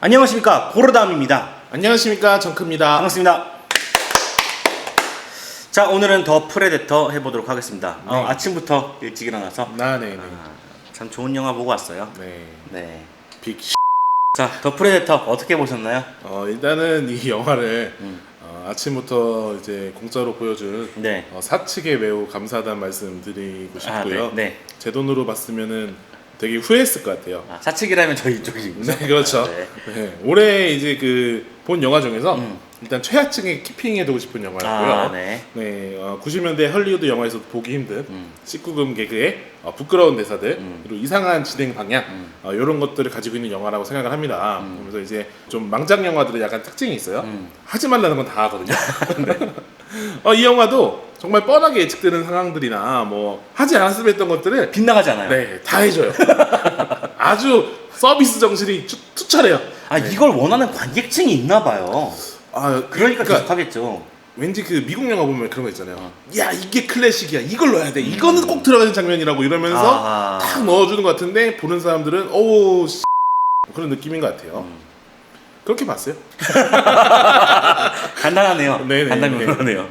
안녕하십니까 고로담입니다. 안녕하십니까 정크입니다. 반갑습니다. 자 오늘은 더 프레데터 해보도록 하겠습니다. 어, 네. 아침부터 일찍 일어나서 나 네네. 아, 참 좋은 영화 보고 왔어요. 네. 네. 빅. 자 더 프레데터 어떻게 보셨나요? 어 일단은 이 영화를 음. 어, 아침부터 이제 공짜로 보여준 네. 어, 사측에 매우 감사하다는 말씀 드리고 아, 싶고요. 네. 네. 제 돈으로 봤으면은 되게 후회했을 것 같아요. 아, 사측이라면 저희 쪽이. 네 그렇죠. 네. 네. 올해 이제 그 본 영화 중에서 음. 일단 최하층에 키핑해두고 싶은 영화였고요. 아 네. 네, 어, 90년대 헐리우드 영화에서 보기 힘든 음. 19금 개그의 어, 부끄러운 대사들 음. 그리고 이상한 진행 방향 음. 어, 이런 것들을 가지고 있는 영화라고 생각을 합니다. 음. 그래서 이제 좀 망작 영화들은 약간 특징이 있어요. 음. 하지 말라는 건 다 하거든요. 어, 이 영화도 정말 뻔하게 예측되는 상황들이나 뭐 하지 않았으면 했던 것들을 빗나가지 않아요. 네, 다 해줘요. 아주 서비스 정신이 투, 투철해요. 아 이걸 원하는 관객층이 있나 봐요. 아, 그러니까 그러니까 계속하겠죠. 왠지 그 미국 영화 보면 그런 거 있잖아요. 야 이게 클래식이야. 이걸 넣어야 돼. 이거는 꼭 들어가는 장면이라고 이러면서 음. 아. 탁 넣어주는 것 같은데 보는 사람들은 오 씨. 그런 느낌인 것 같아요. 음. 그렇게 봤어요? 간단하네요. 네네. 간단하네요.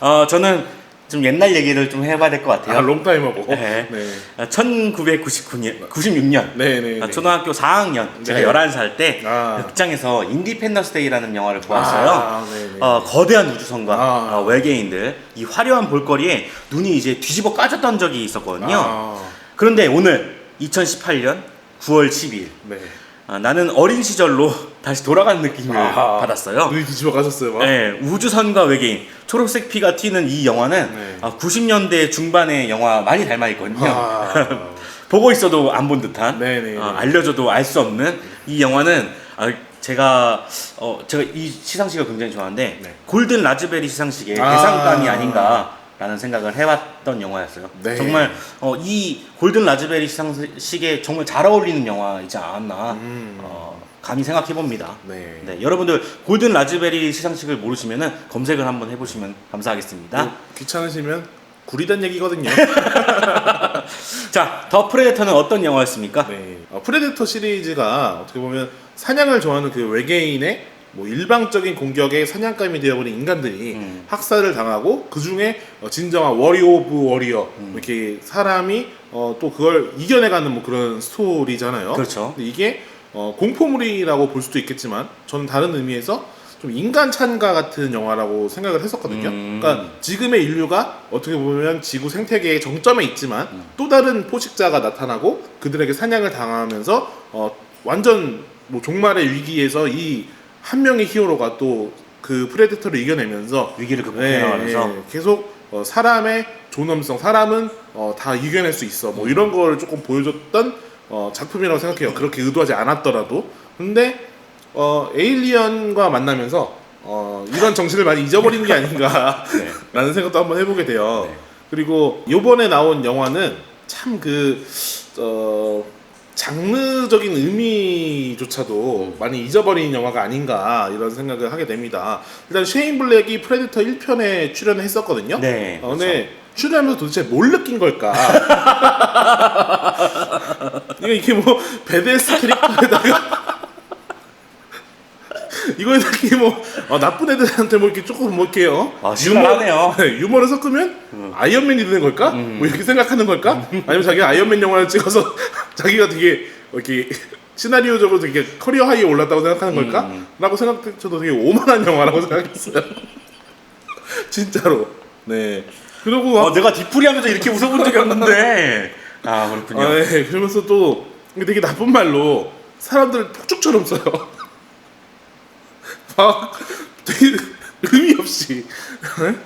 어 저는 좀 옛날 얘기를 좀 해봐야 될 것 같아요. 아 롱타임 하고. 네. 네. 아, 1999년, 96년 네네. 아, 초등학교 4학년 제가 네. 11살 때 아. 극장에서 인디펜더스 데이라는 영화를 보았어요. 아, 네네. 어, 거대한 우주선과 아. 어, 외계인들 이 화려한 볼거리에 눈이 이제 뒤집어 까졌던 적이 있었거든요. 아, 그런데 오늘 2018년 9월 12일 네. 아, 나는 어린 시절로 다시 돌아간 느낌을 아. 받았어요. 눈이 뒤집어 가셨어요. 막. 네, 우주선과 외계인 초록색 피가 튀는 이 영화는 네. 아, 90년대 중반의 영화 많이 닮아 있거든요. 아. 보고 있어도 안 본 듯한 네네. 어, 알려줘도 알 수 없는 이 영화는 아, 제가 어 제가 이 시상식을 굉장히 좋아하는데 네. 골든 라즈베리 시상식의 아. 대상감이 아닌가 라는 생각을 해봤던 영화였어요. 네. 정말 어, 이 골든 라즈베리 시상식에 정말 잘 어울리는 영화이지 않았나 음. 어, 감히 생각해 봅니다. 네. 네, 여러분들 골든 라즈베리 시상식을 모르시면은 검색을 한번 해보시면 감사하겠습니다. 뭐 귀찮으시면 구리단 얘기거든요. 자, 더 프레데터는 어떤 영화였습니까? 네. 어, 프레데터 시리즈가 어떻게 보면 사냥을 좋아하는 그 외계인의 뭐 일방적인 공격에 사냥감이 되어버린 인간들이 음. 학살을 당하고 그 중에 어, 진정한 워리어 오브 워리어 음. 이렇게 사람이 어, 또 그걸 이겨내가는 뭐 그런 스토리잖아요. 그렇죠. 근데 이게 어, 공포물이라고 볼 수도 있겠지만 저는 다른 의미에서 좀 인간 찬가 같은 영화라고 생각을 했었거든요. 음. 그러니까 지금의 인류가 어떻게 보면 지구 생태계의 정점에 있지만 음. 또 다른 포식자가 나타나고 그들에게 사냥을 당하면서 어, 완전 뭐 종말의 위기에서 이 한 명의 히어로가 또 그 프레데터를 이겨내면서 위기를 네, 극복해 나가면서 네, 계속 어, 사람의 존엄성, 사람은 어, 다 이겨낼 수 있어. 뭐 이런 걸 조금 보여줬던 어, 작품이라고 생각해요. 그렇게 의도하지 않았더라도. 근데 어, 에일리언과 만나면서 어, 이런 정신을 많이 잊어버린 게 아닌가라는 네. 생각도 한번 해보게 돼요. 네. 그리고 요번에 나온 영화는 참 그 어, 장르적인 의미조차도 많이 잊어버린 영화가 아닌가 이런 생각을 하게 됩니다. 일단 쉐인 블랙이 프레데터 1편에 출연했었거든요. 네, 어, 근데 출연하면서 도대체 뭘 느낀 걸까? 이게 이게 뭐 베데스 캐릭터에다가 이거에 이렇게 뭐 어, 나쁜 애들한테 뭐 이렇게 조금 뭐 이렇게 요 아, 신랄하네요. 유머를 섞으면 아이언맨이 되는 걸까? 뭐 이렇게 생각하는 걸까? 아니면 자기가 아이언맨 영화를 찍어서 자기가 되게 이렇게 시나리오적으로 되게 커리어 하이에 올랐다고 생각하는 걸까? 음. 라고 생각 저도 되게 오만한 영화라고 생각했어요. 진짜로. 네. 그리고 어, 내가 뒤풀이하면서 이렇게 웃어본 적이 없는데 아 그렇군요. 아, 네. 그러면서 또 되게 나쁜 말로 사람들을 폭죽처럼 써요. 막 되게 의미 없이 네?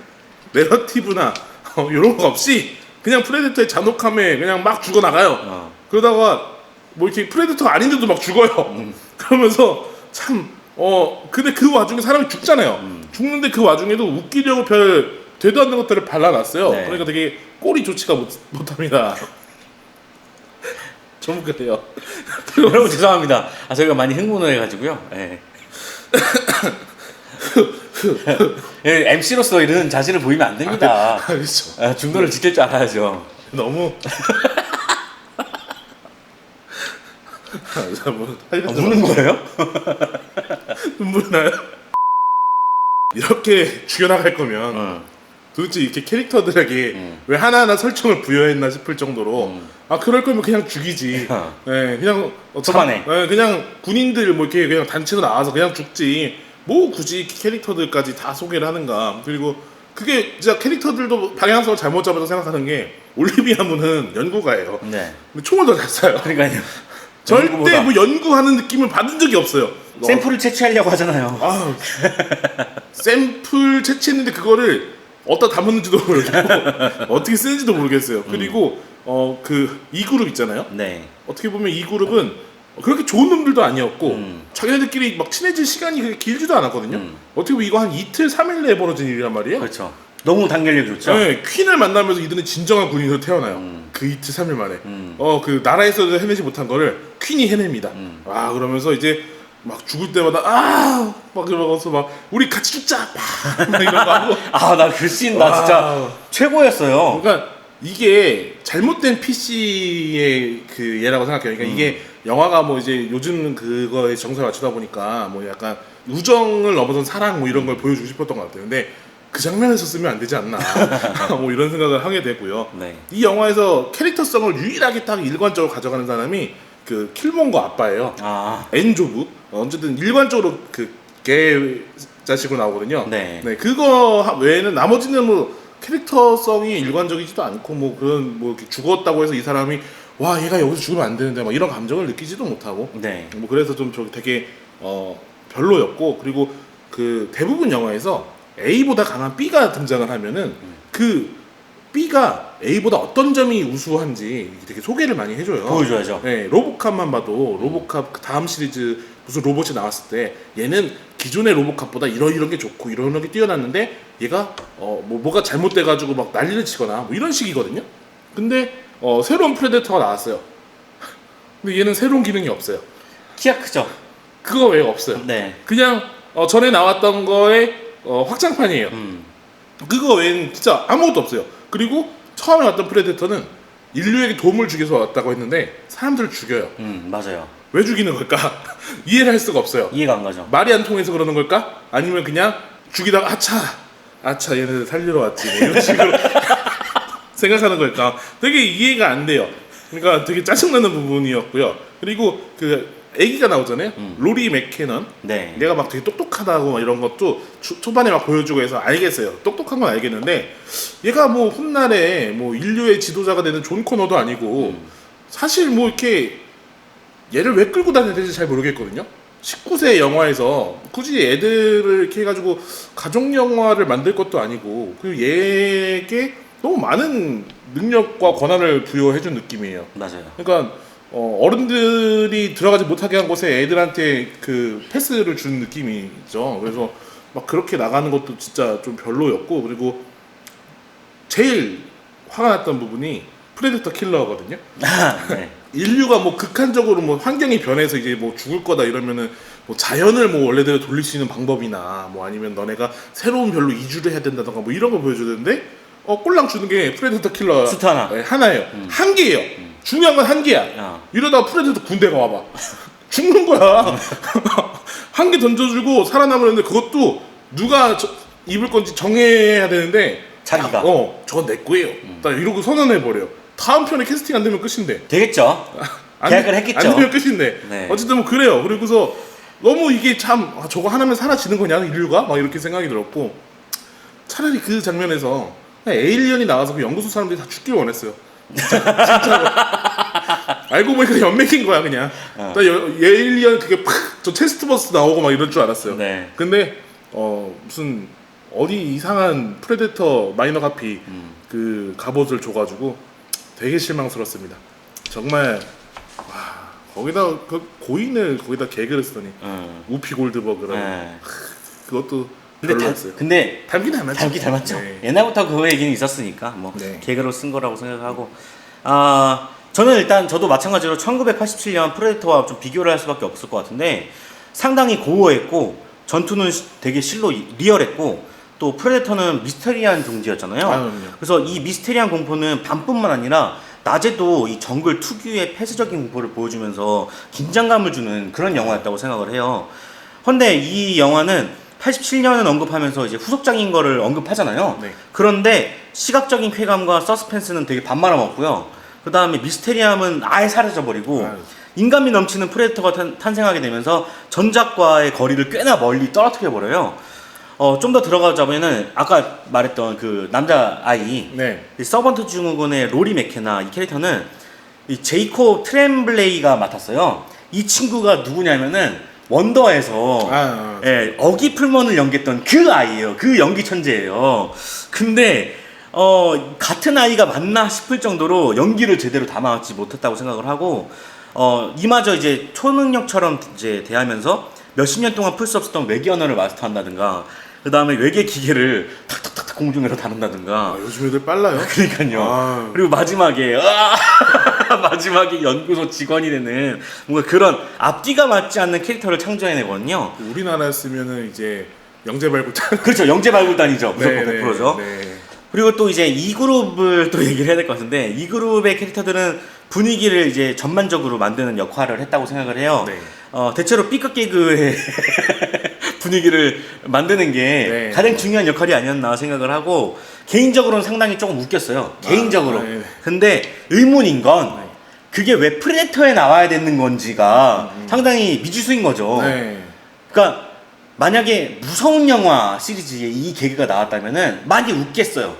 내러티브나 어, 이런 거 없이 그냥 프레데터의 잔혹함에 그냥 막 죽어 나가요. 어. 그러다가 뭐 이렇게 프레데터가 아닌데도 막 죽어요. 그러면서 참 어 근데 그 와중에 사람이 죽잖아요. 죽는데 그 와중에도 웃기려고 별 되도 않는 것들을 발라놨어요. 네. 그러니까 되게 꼴이 좋지가 못, 못합니다. 좀 그래요. 여러분 죄송합니다. 아 저희가 많이 흥분을 해가지고요. 예. 예, MC로서 이런 자신을 보이면 안 됩니다. 그렇죠. 아, 중도를 지킬 줄 알아야죠. 너무 자, 뭐, 아, 우는 거예요? 눈물 나요? 이렇게 죽여나갈 거면 응. 도대체 이렇게 캐릭터들에게 음. 왜 하나하나 설정을 부여했나 싶을 정도로 음. 아 그럴 거면 그냥 죽이지. 어. 네, 그냥 어, 초반에. 네, 그냥 군인들 뭐 이렇게 그냥 단체로 나와서 그냥 죽지. 뭐 굳이 캐릭터들까지 다 소개를 하는가. 그리고 그게 진짜 캐릭터들도 방향성을 잘못 잡아서 생각하는 게 올리비아 문은 연구가예요. 네. 근데 총을 더 잘 쏴요. 그러니까요. 절대 연구보다. 뭐 연구하는 느낌을 받은 적이 없어요. 샘플을 채취하려고 하잖아요. 아, 샘플 채취했는데 그거를 어디다 담았는지도 모르겠고 어떻게 쓰는지도 모르겠어요. 그리고 어 그 이 그룹 있잖아요. 네. 어떻게 보면 이 그룹은 그렇게 좋은 놈들도 아니었고 음. 자기네들끼리 막 친해질 시간이 그렇게 길지도 않았거든요. 음. 어떻게 보면 이거 한 이틀, 삼일 내에 벌어진 일이란 말이에요. 그렇죠. 너무 단결력이 좋죠. 네, 퀸을 만나면서 이들은 진정한 군인으로 태어나요. 음. 그 이틀, 삼일 만에. 음. 어, 그 나라에서도 해내지 못한 거를 퀸이 해냅니다. 음. 아, 그러면서 이제 막 죽을 때마다 아! 막 이러면서 막 우리 같이 죽자! 막, 막 이런 거 하고. 아, 나그씬나 진짜 와. 최고였어요. 그러니까 이게 잘못된 PC의 그 예라고 생각해요. 그러니까 이게 영화가 뭐 이제 요즘 그거에 정서에 맞추다 보니까 뭐 약간 우정을 넘어선 사랑 뭐 이런 걸 보여주고 싶었던 것 같아요. 근데 그 장면에서 쓰면 안 되지 않나 뭐 이런 생각을 하게 되고요. 네. 이 영화에서 캐릭터성을 유일하게 딱 일관적으로 가져가는 사람이 그 킬몬거 아빠예요. 아, 엔조브 어, 어쨌든 일관적으로 그개 자식으로 나오거든요. 네. 그거 하- 외에는 나머지는 뭐 캐릭터성이 일관적이지도 않고 뭐 그런 뭐 이렇게 죽었다고 해서 이 사람이 와 얘가 여기서 죽으면 안 되는데 막 이런 감정을 느끼지도 못하고 네. 뭐 그래서 좀저 되게 어 별로였고 그리고 그 대부분 영화에서 A보다 강한 B가 등장을 하면은 그 B가 A보다 어떤 점이 우수한지 되게 소개를 많이 해줘요. 보여줘야죠. 네, 로보캅만 봐도 로보캅 그 다음 시리즈 무슨 로봇이 나왔을 때 얘는 기존의 로보캅보다 이런 이런 게 좋고 이런 이런 게 뛰어났는데 얘가 어 뭐 뭐가 잘못돼 가지고 막 난리를 치거나 뭐 이런 식이거든요. 근데 어 새로운 프레데터가 나왔어요. 근데 얘는 새로운 기능이 없어요. 키가 크죠. 그거 외에 없어요. 네. 그냥 어 전에 나왔던 거의 어 확장판이에요. 음. 그거 외에는 진짜 아무것도 없어요. 그리고 처음에 왔던 프레데터는 인류에게 도움을 주기 위해서 왔다고 했는데 사람들을 죽여요. 음, 맞아요. 왜 죽이는 걸까? 이해를 할 수가 없어요. 이해가 안 가죠. 말이 안 통해서 그러는 걸까? 아니면 그냥 죽이다가 아차 아차 얘네들 살리러 왔지 뭐 이런 식으로 생각하는 걸까? 되게 이해가 안 돼요. 그러니까 되게 짜증나는 부분이었고요. 그리고 그 애기가 나오잖아요. 음. 로리 맥캐넌. 네. 얘가 막 되게 똑똑하다고 막 이런 것도 초, 초반에 막 보여주고 해서 알겠어요. 똑똑한 건 알겠는데 얘가 뭐 훗날에 뭐 인류의 지도자가 되는 존 코너도 아니고 음. 사실 뭐 이렇게 얘를 왜 끌고 다녀야 될지 잘 모르겠거든요. 19세 영화에서 굳이 애들을 이렇게 해가지고 가족 영화를 만들 것도 아니고 그리고 얘에게 너무 많은 능력과 권한을 부여해준 느낌이에요. 맞아요. 그러니까 어, 어른들이 들어가지 못하게 한 곳에 애들한테 그 패스를 준 느낌이죠. 그래서 막 그렇게 나가는 것도 진짜 좀 별로였고 그리고 제일 화가 났던 부분이 프레데터 킬러거든요. 네. 인류가 뭐 극한적으로 뭐 환경이 변해서 이제 뭐 죽을 거다 이러면은 뭐 자연을 뭐 원래대로 돌릴 수 있는 방법이나 뭐 아니면 너네가 새로운 별로 이주를 해야 된다던가 뭐 이런 거 보여주는데 어 꼴랑 주는 게 프레데터 킬러 하나. 네, 하나예요. 한 개예요. 중요한 건한 개야. 야. 이러다가 프레데터 군대가 와봐. 죽는 거야. 한 개 던져주고 살아남으는데 그것도 누가 저- 입을 건지 정해야 되는데 자기가. 어 저건 내 거예요. 딱 이러고 선언해 버려. 다음 편에 캐스팅 안 되면 끝인데. 되겠죠. 안 계약을 되- 했겠죠. 안 되면 끝인데. 네. 어쨌든 뭐 그래요. 그리고서 너무 이게 참 아, 저거 하나면 사라지는 거냐 인류가 막 이렇게 생각이 들었고 차라리 그 장면에서 그냥 에일리언이 나와서 그 연구소 사람들이 다 죽길 원했어요. 진짜, 진짜로. 알고 보니까 연맥인 거야 그냥. 어. 나 여- 에일리언 그게 팍저 체스트 버스 나오고 막 이럴 줄 알았어요. 네. 근데 어 무슨 어디 이상한 프레데터 마이너 카피 음. 그 갑옷을 줘가지고 되게 실망스럽습니다. 정말 와 거기다 그 고인을 거기다 개그를 쓰더니 음. 우피 골드버그라고 네. 그것도 근데 닮, 별로였어요. 근데 닮긴 닮았죠. 닮기 닮았죠. 네. 옛날부터 그 얘기는 있었으니까 뭐 네. 개그로 쓴 거라고 생각하고 아 저는 일단 저도 마찬가지로 1987년 프레데터와 좀 비교를 할 수밖에 없을 것 같은데 상당히 고어했고 전투는 시- 되게 실로 이- 리얼했고 또 프레데터는 미스터리한 종지였잖아요. 아. 그래서 이 미스테리한 공포는 밤뿐만 아니라 낮에도 이 정글 특유의 폐쇄적인 공포를 보여주면서 긴장감을 주는 그런 영화였다고 생각을 해요. 근데 이 영화는 87년을 언급하면서 이제 후속작인 거를 언급하잖아요. 네. 그런데 시각적인 쾌감과 서스펜스는 되게 반말아 먹고요. 그 다음에 미스테리함은 아예 사라져 버리고 아유. 인간미 넘치는 프레데터가 탄, 탄생하게 되면서 전작과의 거리를 꽤나 멀리 떨어뜨려 버려요. 어, 좀 더 들어가자면은 아까 말했던 그 남자 아이 네. 이 서번트 증후군의 로리 맥케나 이 캐릭터는 이 제이코 트렘블레이가 맡았어요. 이 친구가 누구냐면은 원더에서 아, 아. 예, 어기 풀먼을 연기했던 그 아이예요. 그 연기 천재예요. 근데 어, 같은 아이가 맞나 싶을 정도로 연기를 제대로 담아지 못했다고 생각을 하고 어, 이마저 이제 초능력처럼 이제 대하면서 몇십 년 동안 풀 수 없었던 외계 언어를 마스터한다든가 그 다음에 외계 기계를 탁탁탁탁 공중에서 다룬다든가 아, 요즘 애들 빨라요. 그러니까요. 아. 그리고 마지막에 으아! 마지막에 연구소 직원이 되는 뭔가 그런 앞뒤가 맞지 않는 캐릭터를 창조해내거든요. 우리나라였으면은 이제 영재 발굴단. 그렇죠. 영재 발굴단이죠. 무조건 네, 100%죠. 네. 그리고 또 이제 이 그룹을 또 얘기를 해야 될 것 같은데 이 그룹의 캐릭터들은 분위기를 이제 전반적으로 만드는 역할을 했다고 생각을 해요. 네. 어, 대체로 삐끗 개그의 분위기를 만드는 게 네. 가장 중요한 역할이 아니었나 생각을 하고 개인적으로는 상당히 조금 웃겼어요. 개인적으로. 아, 네. 근데 의문인 건 네. 그게 왜 프레데터에 나와야 되는 건지가 상당히 미지수인 거죠. 음. 네. 그러니까 만약에 무서운 영화 시리즈에 이 개그가 나왔다면은 많이 웃겠어요.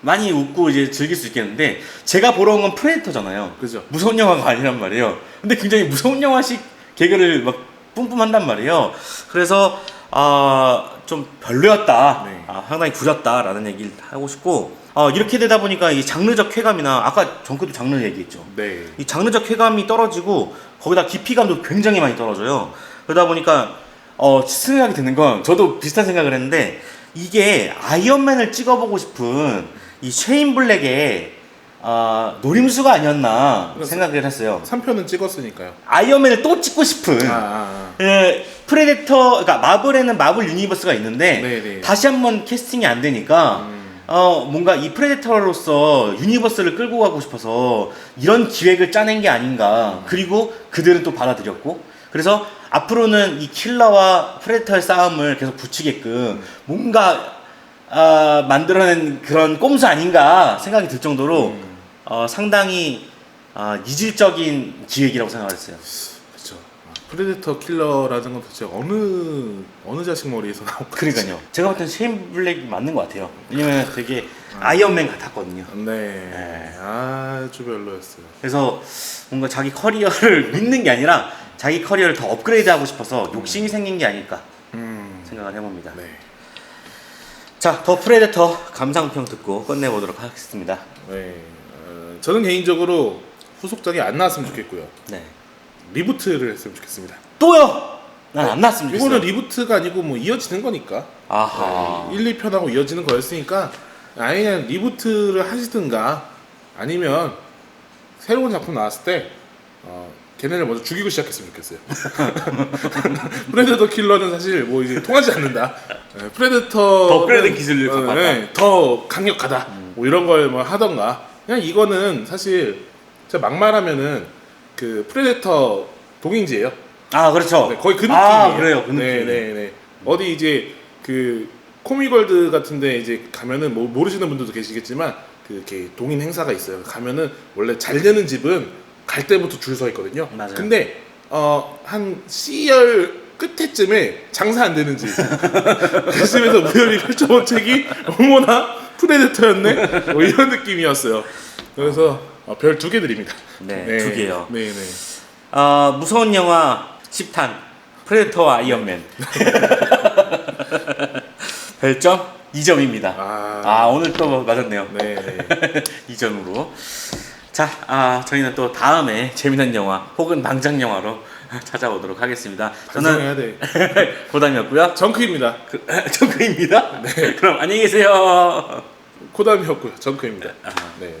많이 웃고 이제 즐길 수 있겠는데 제가 보러 온 건 프레데터잖아요. 그죠. 무서운 영화가 아니란 말이에요. 근데 굉장히 무서운 영화식 개그를 막 뿜뿜한단 말이에요. 그래서 아 좀 별로였다. 네. 아, 상당히 구렸다라는 얘기를 하고 싶고 어, 이렇게 되다 보니까 이 장르적 쾌감이나 아까 정크도 장르 얘기했죠. 네. 이 장르적 쾌감이 떨어지고 거기다 깊이감도 굉장히 많이 떨어져요. 그러다 보니까 어 생각이 드는 건 저도 비슷한 생각을 했는데 이게 아이언맨을 찍어보고 싶은 이 쉐인 블랙의 아 노림수가 아니었나 생각을 했어요. 3편은 찍었으니까요. 아이언맨을 또 찍고 싶은 아, 아, 예, 프레데터 그러니까 마블에는 마블 유니버스가 있는데 네네. 다시 한번 캐스팅이 안 되니까 음. 어 뭔가 이 프레데터로서 유니버스를 끌고 가고 싶어서 이런 기획을 짜낸 게 아닌가 음. 그리고 그들은 또 받아들였고 그래서 앞으로는 이 킬러와 프레데터의 싸움을 계속 붙이게끔 뭔가 아, 만들어낸 그런 꼼수 아닌가 생각이 들 정도로 음. 어, 상당히 아, 이질적인 기획이라고 생각했어요. 프레데터 킬러라는 건 도대체 어느 어느 자식 머리에서 나온 거지? 그러니까요. 제가 봤을 땐 쉐인 블랙이 맞는 것 같아요. 왜냐면 되게 아이언맨 같았거든요. 네. 아주 별로였어요. 그래서 뭔가 자기 커리어를 믿는 게 아니라 자기 커리어를 더 업그레이드하고 싶어서 욕심이 생긴 게 아닐까 음. 생각을 해봅니다. 네. 자, 더 프레데터 감상평 듣고 끝내보도록 하겠습니다. 네. 어, 저는 개인적으로 후속작이 안 나왔으면 좋겠고요. 네. 리부트를 했으면 좋겠습니다. 또요? 난 안 났으면 좋겠어요. 이거는 리부트가 아니고 뭐 이어지는 거니까. 아하. 1, 2편하고 이어지는 거였으니까 아예 그냥 리부트를 하시든가 아니면 새로운 작품 나왔을 때 어, 걔네를 먼저 죽이고 시작했으면 좋겠어요. 프레데터 킬러는 사실 뭐 이제 통하지 않는다. 네, 프레데터 더 업그레이드 기술을 왔다. 네, 더 강력하다. 뭐 이런 걸 뭐 하던가. 그냥 이거는 사실 제가 막말하면은 그 프레데터 동인지예요. 아, 그렇죠. 네, 거의 그 느낌이에요. 아, 그래요. 그 느낌. 네, 네, 네. 어디 이제 그 코미골드 같은데 이제 가면은 뭐 모르시는 분들도 계시겠지만 그 이렇게 동인 행사가 있어요. 가면은 원래 잘 되는 집은 갈 때부터 줄 서 있거든요. 맞아요. 근데 어한 C열 끝에쯤에 장사 안 되는 집. 그 집에서 우연히 펼쳐본 책이 어머나 프레데터였네. 뭐 이런 느낌이었어요. 그래서 어, 별두 개 드립니다. 네, 두 개요. 네, 네. 아, 무서운 영화 10탄 프레데터와 아이언맨 별점 2점입니다. 아, 아 오늘 또 맞았네요. 네, 네. 2점으로. 자, 아 저희는 또 다음에 재미난 영화 혹은 망장 영화로 찾아오도록 하겠습니다. 반성해야 저는 돼. 고담이었고요. 정크입니다. 그, 정크입니다. 네. 그럼 안녕히 계세요. 코담이었고요. 정크입니다. 아. 네.